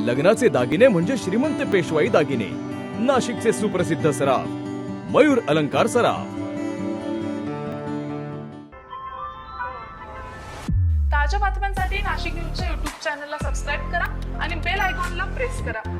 लग्नाचे दागिने म्हणजे श्रीमंत पेशवाई दागिने. नाशिकचे सुप्रसिद्ध सराफ. मयूर अलंकार सराफ. ताज्या बातम्यांसाठी नाशिक न्यूजच्या युट्यूब चॅनलला सबस्क्राईब करा आणि बेल आयकॉनला प्रेस करा.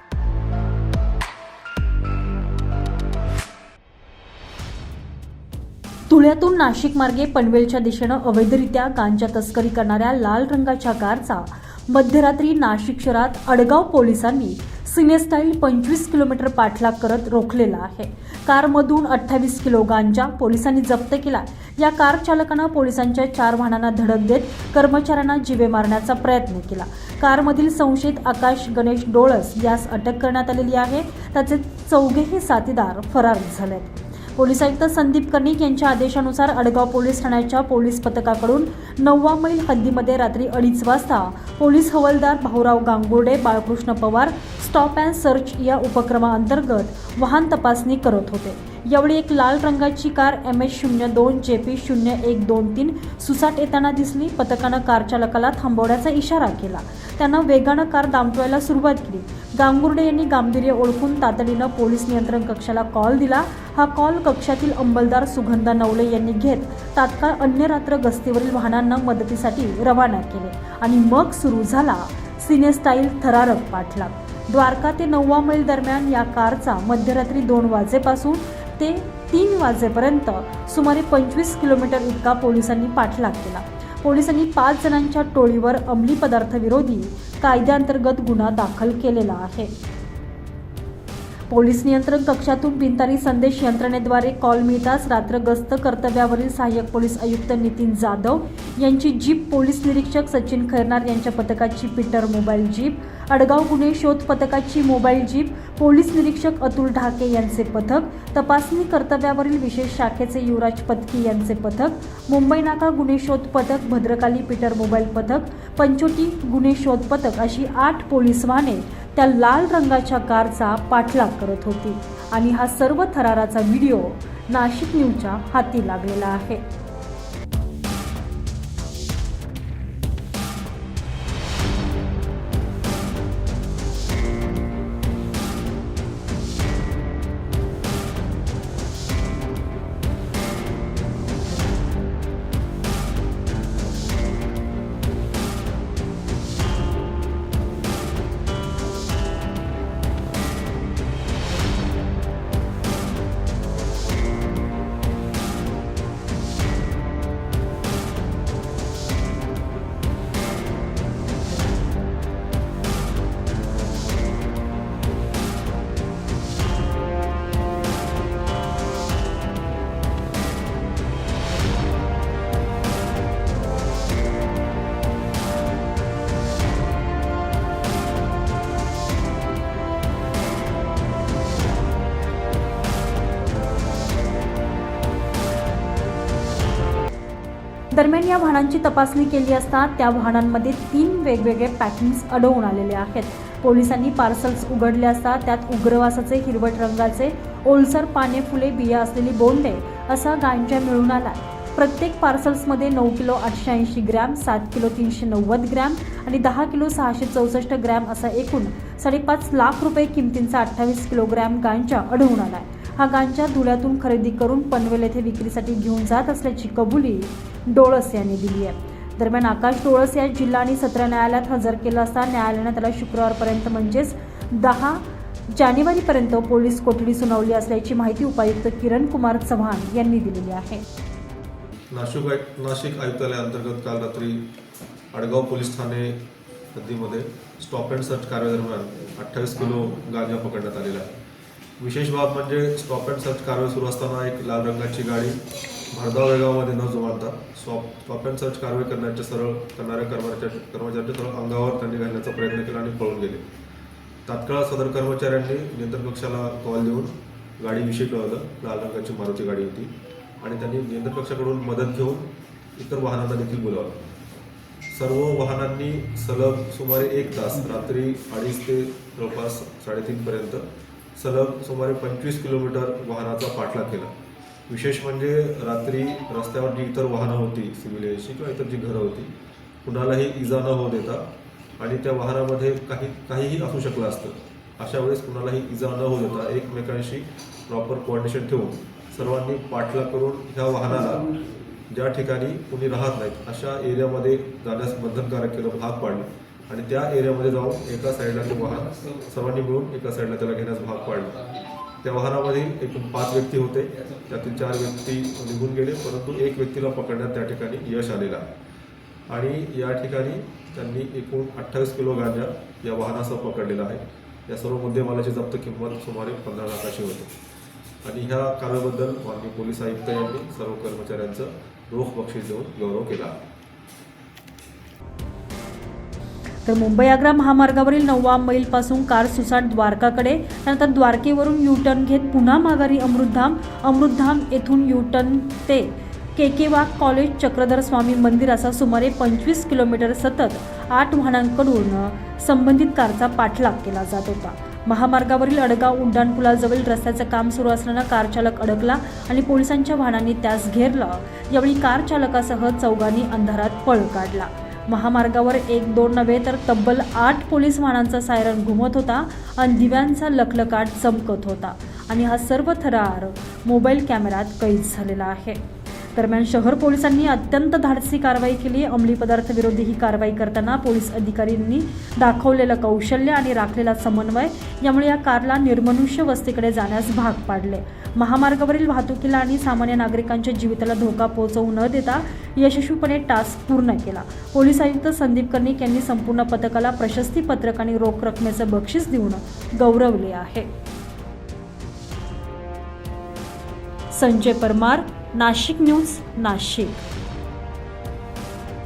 धुळ्यातून नाशिक मार्गे पनवेलच्या दिशेनं अवैधरित्या गांजा तस्करी करणाऱ्या लाल रंगाच्या कारचा मध्यरात्री नाशिक शहरात अडगाव पोलिसांनी सिनेस्टाईल पंचवीस किलोमीटर पाठलाग करत रोखलेला आहे. कारमधून अठ्ठावीस किलो गांजा पोलिसांनी जप्त केला. या कार चालकानं पोलिसांच्या चार वाहनांना धडक देत कर्मचाऱ्यांना जीवे मारण्याचा प्रयत्न केला. कारमधील संशयित आकाश गणेश डोळस यास अटक करण्यात आलेली आहे. त्याचे चौघेही साथीदार फरार झालेत. पोलीस आयुक्त संदीप कर्णिक यांच्या आदेशानुसार अडगाव पोलीस ठाण्याच्या पोलीस पथकाकडून नववा मैल हद्दीमध्ये रात्री अडीच वाजता पोलीस हवालदार Bhaurao Gangurde Balkrishna Pawar stop and search या उपक्रमाअंतर्गत वाहन तपासणी करत होते. यावेळी एक लाल रंगाची कार एम एच शून्य दोन जे पी शून्य एक दोन तीन सुसाट येताना दिसली. पथकानं कार चालकाला थांबवण्याचा इशारा केला. त्यानं वेगानं कार दामटवायला सुरुवात केली. गांगुर्डे यांनी गांभीर्य ओळखून तातडीनं पोलीस नियंत्रण कक्षाला कॉल दिला. हा कॉल कक्षातील अंमलदार सुगंधा नवले यांनी घेत तात्काळ अन्य रात्र गस्तीवरील वाहनांना मदतीसाठी रवाना केले आणि मग सुरू झाला सिनेस्टाईल थरारक पाठलाग. द्वारका ते नववा मैल दरम्यान या कारचा मध्यरात्री दोन वाजेपासून ते तीन वाजेपर्यंत सुमारे पंचवीस किलोमीटर इतका पोलिसांनी पाठलाग केला. पोलिसांनी पाच जणांच्या टोळीवर अंमली पदार्थ विरोधी कायद्याअंतर्गत गुन्हा दाखल केलेला आहे. पोलीस नियंत्रण कक्षातून बिनतारी संदेश यंत्रणेद्वारे कॉल मिळताच रात्र गस्त कर्तव्यावरील सहाय्यक पोलीस आयुक्त नितीन जाधव यांची जीप पोलीस निरीक्षक सचिन खैरनार यांच्या पथकाची पीटर मोबाईल जीप अडगाव गुन्हे शोध पथकाची मोबाईल जीप पोलीस निरीक्षक अतुल ढाके यांचे पथक तपासणी कर्तव्यावरील विशेष शाखेचे युवराज पत्की यांचे पथक मुंबई नाका गुन्हे शोध पथक भद्रकाली पीटर मोबाईल पथक पंचोटी गुन्हे शोध पथक अशी आठ पोलीस वाहने त्या लाल रंगाच्या कारचा पाठलाग करत होती. आणि हा सर्व थराराचा व्हिडिओ नाशिक न्यूजच्या हाती लागलेला आहे. दरम्यान या वाहनांची तपासणी केली असता त्या वाहनांमध्ये तीन वेगवेगळे पॅकिंग्स आढळून आलेले आहेत. पोलिसांनी पार्सल्स उघडले असता त्यात उग्रवासाचे हिरवट रंगाचे ओलसर पाने फुले बिया असलेली बोंडे असा गांजा मिळून आला. प्रत्येक पार्सल्समध्ये नऊ किलो आठशे ऐंशी ग्रॅम सात किलो तीनशे नव्वद ग्रॅम आणि दहा किलो सहाशे चौसष्ट ग्रॅम असा एकूण साडेपाच लाख रुपये किमतींचा अठ्ठावीस किलोग्रॅम गांजा आढळून आहे हा गांजा धुळ्यातून खरेदी करून पनवेल येथे विक्रीसाठी घेऊन जात असल्याची कबुली डोळस यांनी दिली आहे. दरम्यान आकाश डोळस या जिल्हा आणि सत्र न्यायालयात हजर केलं असता न्यायालयानं त्याला शुक्रवारपर्यंत म्हणजेच दहा जानेवारीपर्यंत पोलीस कोठडी सुनावली असल्याची माहिती उपायुक्त किरण कुमार चव्हाण यांनी दिलेली आहे. नाशिक नाशिक आयुक्तालयाअंतर्गत काल रात्री आडगाव पोलीस ठाणे हद्दीमध्ये स्टॉप अँड सर्च कार्यादरम्यान अठ्ठावीस किलो गांजा पकडण्यात आलेला आहे. विशेष बाब म्हणजे स्टॉप अँड सर्च कारवाई सुरू असताना एक लाल रंगाची गाडी भरधाव वेगामध्ये न जुमानता स्टॉप स्टॉप अँड सर्च कारवाई करण्याच्या सरळ करणाऱ्या कर्मचारी कर्मचाऱ्यांच्या सरळ अंगावर त्यांनी घालण्याचा प्रयत्न केला आणि पळून गेले. तात्काळ सदर कर्मचाऱ्यांनी नियंत्रण कक्षाला कॉल देऊन गाडीविषयी कळवलं. लाल रंगाची मारुती गाडी होती. आणि त्यांनी नियंत्रण कक्षाकडून मदत घेऊन इतर वाहनांना देखील बोलावलं. सर्व वाहनांनी सलग सुमारे एक तास रात्री अडीच ते जवळपास साडेतीनपर्यंत सलग सुमारे पंचवीस किलोमीटर वाहनाचा पाठलाग केला. विशेष म्हणजे रात्री रस्त्यावर जी इतर वाहनं होती सिव्हिलियनची किंवा इतर जी घरं होती कुणालाही इजा न होऊ देता आणि त्या वाहनामध्ये काही काहीही असू शकलं असतं अशा वेळेस कुणालाही इजा न होऊ देता एकमेकांशी प्रॉपर कोऑर्डिनेशन ठेवून सर्वांनी पाठलाग करून ह्या वाहनाला ज्या ठिकाणी कुणी राहत नाहीत अशा एरियामध्ये जाण्यास बंधनकारक केलं भाग पाडलं. आणि त्या एरियामध्ये जाऊन एका साईडला ते वाहन सर्वांनी मिळून एका साईडला त्याला घेण्यास भाग पाडला. त्या वाहनामध्ये एकूण पाच व्यक्ती होते. त्यातील चार व्यक्ती निघून गेले परंतु एक व्यक्तीला पकडण्यात त्या ठिकाणी यश आलेलं आहे. आणि या ठिकाणी त्यांनी एकूण अठ्ठावीस किलो गांजा या वाहनासह पकडलेला आहे. या सर्व मुद्देमालाची जप्त किंमत सुमारे पंधरा लाखाची होती. आणि ह्या कारवाईबद्दल माननीय पोलीस आयुक्त यांनी सर्व कर्मचाऱ्यांचं रोख बक्षीस देऊन गौरव केला आहे. तर मुंबई आग्रा महामार्गावरील नववा मैलपासून कार सुसाट द्वारकाकडे त्यानंतर द्वारकेवरून युटर्न घेत पुन्हा माघारी अमृतधाम अमृतधाम येथून युटर्न ते केकेवाग कॉलेज चक्रधर स्वामी मंदिर असा सुमारे पंचवीस किलोमीटर सतत आठ वाहनांकडून संबंधित कारचा पाठलाग केला जात होता. महामार्गावरील अडगाव उड्डाणपुलाजवळील रस्त्याचं काम सुरू असल्यानं कार चालक अडकला आणि पोलिसांच्या वाहनांनी त्यास घेरलं. यावेळी कार चालकासह चौघांनी अंधारात पळ काढला. महामार्गावर एक दोन नव्हे तर तब्बल आठ पोलीस वाहनांचा सायरन घुमत होता आणि दिव्यांचा लखलकाट चमकत होता. आणि हा सर्व थरार मोबाईल कॅमेऱ्यात कैद झालेला आहे. दरम्यान शहर पोलिसांनी अत्यंत धाडसी कारवाई केली. अंमली पदार्थ विरोधी ही कारवाई करताना पोलीस अधिकाऱ्यांनी दाखवलेलं कौशल्य आणि राखलेला समन्वय यामुळे या कारला निर्मनुष्य वस्तीकडे जाण्यास भाग पाडले. महामार्गावरील वाहतुकीला आणि सामान्य नागरिकांच्या जीविताला धोका पोहोचवू न देता यशस्वीपणे टास्क पूर्ण केला. पोलीस आयुक्त संदीप कर्णिक यांनी संपूर्ण पथकाला प्रशस्ती पत्रक आणि रोख रकमेचं बक्षीस देऊन गौरवले आहे. संजय परमार नाशिक न्यूज नाशिक.